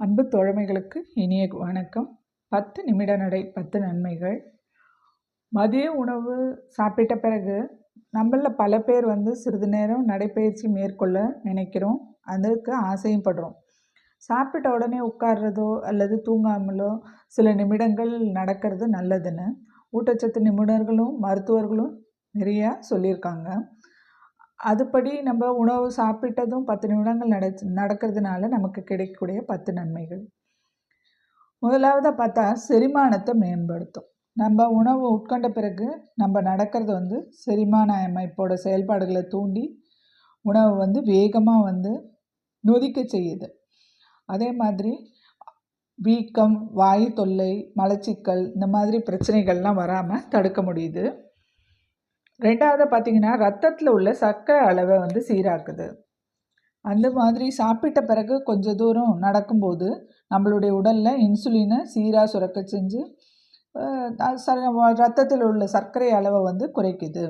அன்பு தோழமைகளுக்கு இனிய வணக்கம். பத்து நிமிட நடை பத்து நன்மைகள். மதிய உணவு சாப்பிட்ட பிறகு நம்மளில் பல பேர் வந்து சிறிது நேரம் நடைப்பயிற்சி மேற்கொள்ள நினைக்கிறோம். அதற்கு ஆசையும் படுறோம். சாப்பிட்ட உடனே உட்கார்றதோ அல்லது தூங்காமலோ சில நிமிடங்கள் நடக்கிறது நல்லதுன்னு ஊட்டச்சத்து நிபுணர்களும் மருத்துவர்களும் நிறையா சொல்லியிருக்காங்க. அதுபடி நம்ம உணவு சாப்பிட்டதும் பத்து நிமிடங்கள் நட நடக்கிறதுனால நமக்கு கிடைக்கக்கூடிய பத்து நன்மைகள். முதலாவதாக பார்த்தா செரிமானத்தை மேம்படுத்தும். நம்ம உணவு உட்கொண்ட பிறகு நம்ம நடக்கிறது வந்து செரிமான அமைப்போட செயல்பாடுகளை தூண்டி உணவை வந்து வேகமாக வந்து நொதிக்க செய்யுது. அதே மாதிரி வீக்கம் வாயு தொல்லை மலச்சிக்கல் இந்த மாதிரி பிரச்சனைகள்லாம் வராமல் தடுக்க முடியுது. ரெண்டாவது பார்த்திங்கன்னா ரத்தத்தில் உள்ள சர்க்கரை அளவை வந்து சீராக்குது. அந்த மாதிரி சாப்பிட்ட பிறகு கொஞ்ச தூரம் நடக்கும்போது நம்மளுடைய உடலில் இன்சுலினை சீராக சுரக்க செஞ்சு ரத்தத்தில் உள்ள சர்க்கரை அளவை வந்து குறைக்குது.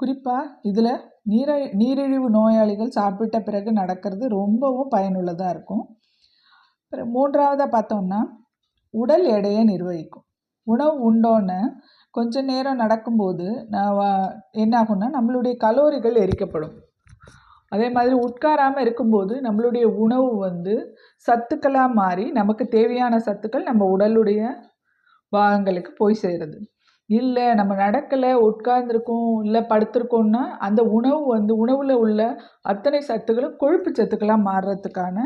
குறிப்பாக இதில் நீர நீரிழிவு நோயாளிகள் சாப்பிட்ட பிறகு நடக்கிறது ரொம்பவும் பயனுள்ளதாக இருக்கும். மூன்றாவதாக பார்த்தோம்னா உடல் எடையை நிர்வகிக்கும். உணவு உண்டோன்னு கொஞ்ச நேரம் நடக்கும்போது என்ன ஆகும்னா நம்மளுடைய கலோரிகள் எரிக்கப்படும். அதே மாதிரி உட்காராமல் இருக்கும்போது நம்மளுடைய உணவு வந்து சத்துக்களாக மாறி நமக்கு தேவையான சத்துக்கள் நம்ம உடலுடைய பாகங்களுக்கு போய் சேருது. இல்லை நம்ம நடக்கலை உட்கார்ந்துருக்கோம் இல்லை படுத்திருக்கோம்னா அந்த உணவு வந்து உணவில் உள்ள அத்தனை சத்துக்களும் கொழுப்பு சத்துக்களாக மாறுறதுக்கான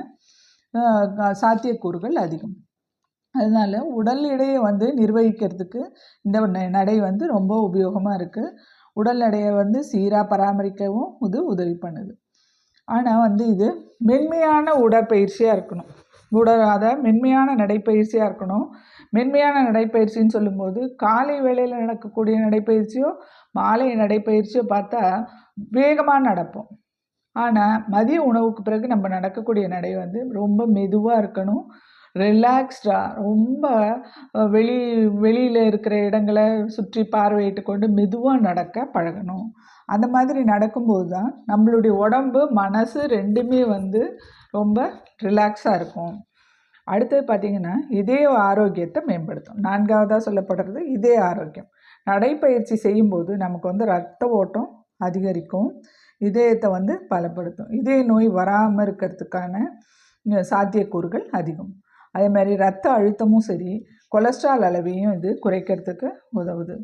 சாத்தியக்கூறுகள் அதிகம். அதனால் உடல் எடையை வந்து நிர்வகிக்கிறதுக்கு இந்த நடை வந்து ரொம்ப உபயோகமாக இருக்குது உடல் எடையை வந்து சீராக பராமரிக்கவும் இது உதவி பண்ணுது. ஆனால் வந்து இது மென்மையான உடற்பயிற்சியாக இருக்கணும். உடல் அதை மென்மையான நடைப்பயிற்சியாக இருக்கணும். மென்மையான நடைப்பயிற்சின்னு சொல்லும்போது காலை வேளையில் நடக்கக்கூடிய நடைப்பயிற்சியோ மாலை நடைப்பயிற்சியோ பார்த்தா வேகமாக நடப்போம். ஆனால் மதிய உணவுக்கு பிறகு நம்ம நடக்கக்கூடிய நடை வந்து ரொம்ப மெதுவாக இருக்கணும். ரிலாக்ஸ்டாக ரொம்ப வெளி வெளியில் இருக்கிற இடங்களை சுற்றி பார்வையிட்டு கொண்டு மெதுவாக நடக்க பழகணும். அந்த மாதிரி நடக்கும்போது தான் நம்மளுடைய உடம்பு மனசு ரெண்டுமே வந்து ரொம்ப ரிலாக்ஸாக இருக்கும். அடுத்தது பார்த்திங்கன்னா இதய ஆரோக்கியத்தை மேம்படுத்தும். நான்காவதாக சொல்லப்படுறது இதய ஆரோக்கியம். நடைப்பயிற்சி செய்யும்போது நமக்கு வந்து ரத்த ஓட்டம் அதிகரிக்கும். இதயத்தை வந்து பலப்படுத்தும். இதய நோய் வராமல் இருக்கிறதுக்கான சாத்தியக்கூறுகள் அதிகம். அதே மாதிரி ரத்த அழுத்தமும் சரி கொலஸ்ட்ரால் அளவையும் இது குறைக்கிறதுக்கு உதவுது.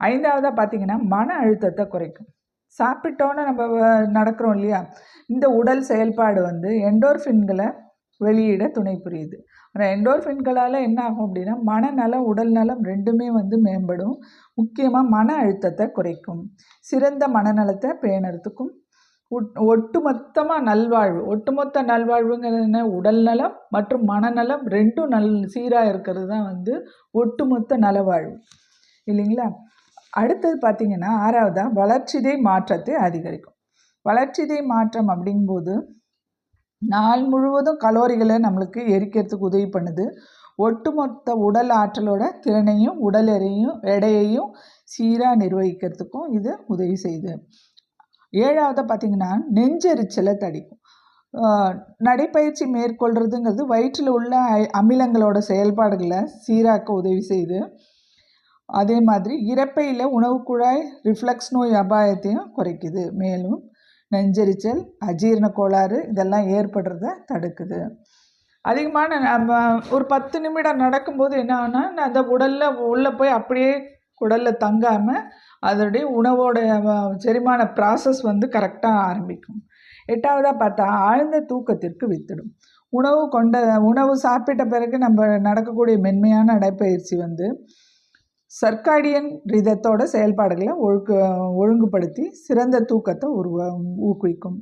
ஐந்தாவதாக பார்த்திங்கன்னா மன அழுத்தத்தை குறைக்கும். சாப்பிட்டோன்னு நம்ம நடக்கிறோம் இல்லையா? இந்த உடல் செயல்பாடு வந்து எண்டோர்ஃபின்களை வெளியிட துணை புரியுது. ஆனால் எண்டோர்ஃபின்களால் என்ன ஆகும் அப்படின்னா மனநலம் உடல் நலம் ரெண்டுமே வந்து மேம்படும். முக்கியமாக மன அழுத்தத்தை குறைக்கும். சிறந்த மனநலத்தை பேணுறதுக்கும் ஒட்டுமொத்தமாக நல்வாழ்வு. ஒட்டுமொத்த நல்வாழ்வுங்கிறது என்ன? உடல் நலம் மற்றும் மனநலம் ரெண்டும் நல் சீராக இருக்கிறது தான் வந்து ஒட்டுமொத்த நலவாழ்வு. இல்லைங்களா? அடுத்தது பார்த்திங்கன்னா ஆறாவதாக வளர்ச்சிதை மாற்றத்தை அதிகரிக்கும். வளர்ச்சிதை மாற்றம் அப்படிங்கும்போது நாள் முழுவதும் கலோரிகளை நம்மளுக்கு எரிக்கிறதுக்கு உதவி பண்ணுது. ஒட்டுமொத்த உடல் ஆற்றலோட திறனையும் உடல் எடையும் எடையையும் சீராக நிர்வகிக்கிறதுக்கும் இது உதவி செய்யுது ஏழாவது பார்த்திங்கன்னா நெஞ்செரிச்சலை தடிக்கும். நடைப்பயிற்சி மேற்கொள்கிறதுங்கிறது வயிற்றில் உள்ள அமிலங்களோட செயல்பாடுகளை சீராக்க உதவி செய்யுது. அதே மாதிரி இறப்பையில் உணவு குழாய் ரிஃப்ளக்ஸ் நோய் அபாயத்தையும் குறைக்குது. மேலும் நெஞ்செரிச்சல் அஜீரண கோளாறு இதெல்லாம் ஏற்படுறத தடுக்குது. அதிகமான நம்ம ஒரு பத்து நிமிடம் நடக்கும்போது என்ன ஆனால் அந்த உடலில் உள்ளே போய் அப்படியே குடலில் தங்காமல் அதோடைய உணவோட செரிமான ப்ராசஸ் வந்து கரெக்டாக ஆரம்பிக்கும். எட்டாவதாக பார்த்தா ஆழ்ந்த தூக்கத்திற்கு வித்துடும். உணவு கொண்ட உணவு சாப்பிட்ட பிறகு நம்ம நடக்கக்கூடிய மென்மையான நடைப்பயிற்சி வந்து சர்க்காடியன் ரிதத்தோட செயல்பாடுகளை ஒழுக்கு ஒழுங்குபடுத்தி சிறந்த தூக்கத்தை உருவா ஊக்குவிக்கும்.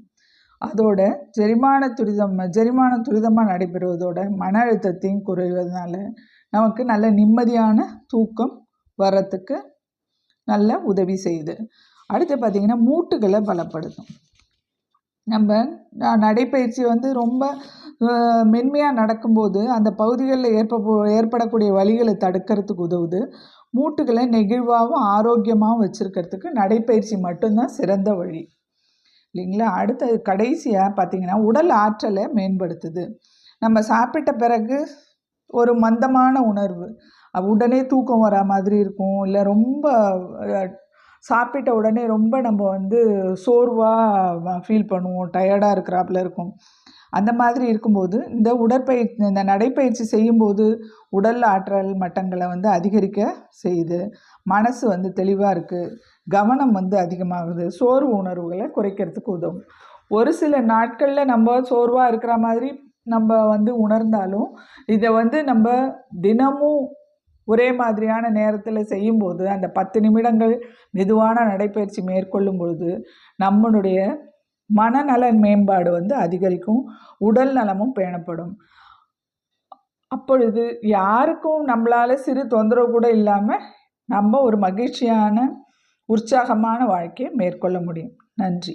அதோட ஜெரிமான துரிதம் ஜெரிமான துரிதமாக நடைபெறுவதோட மன அழுத்தத்தையும் குறைவதனால நமக்கு நல்ல நிம்மதியான தூக்கம் வர்றதுக்கு நல்ல உதவி செய்யுது. அடுத்து பார்த்திங்கன்னா மூட்டுகளை பலப்படுத்தும். நம்ம நடைப்பயிற்சி வந்து ரொம்ப மென்மையாக நடக்கும்போது அந்த பகுதிகளில் ஏற்ப ஏற்படக்கூடிய வழிகளை தடுக்கிறதுக்கு உதவுது. மூட்டுகளை நெகிழ்வாகவும் ஆரோக்கியமாகவும் வச்சுருக்கிறதுக்கு நடைப்பயிற்சி மட்டும்தான் சிறந்த வழி. இல்லைங்களா? அடுத்தது கடைசியாக பார்த்தீங்கன்னா உடல் ஆற்றலை மேம்படுத்துது. நம்ம சாப்பிட்ட பிறகு ஒரு மந்தமான உணர்வு. உடனே தூக்கம் வரா மாதிரி இருக்கும். இல்லை ரொம்ப சாப்பிட்ட உடனே ரொம்ப நம்ம வந்து சோர்வாக ஃபீல் பண்ணுவோம். டயர்டாக இருக்கிறாப்புல இருக்கும். அந்த மாதிரி இருக்கும்போது இந்த உடற்பயிற்சி இந்த நடைப்பயிற்சி செய்யும்போது உடல் ஆற்றல் மட்டங்களை வந்து அதிகரிக்க செய்யுது. மனசு வந்து தெளிவாக இருக்குது கவனம் வந்து அதிகமாகுது. சோர்வு உணர்வுகளை குறைக்கிறதுக்கு உதவும். ஒரு சில நாட்களில் நம்ம சோர்வாக இருக்கிற மாதிரி நம்ம வந்து உணர்ந்தாலும் இதை வந்து நம்ம தினமும் ஒரே மாதிரியான நேரத்தில் செய்யும்போது அந்த பத்து நிமிடங்கள் மெதுவான நடைப்பயிற்சி மேற்கொள்ளும் பொழுது நம்மளுடைய மனநலன் மேம்பாடு வந்து அதிகரிக்கும் உடல் நலமும் பேணப்படும். அப்பொழுது யாருக்கும் நம்மளால் சிறு தொந்தரவு கூட இல்லாமல் நம்ம ஒரு மகிழ்ச்சியான உற்சாகமான வாழ்க்கையை மேற்கொள்ள முடியும். நன்றி.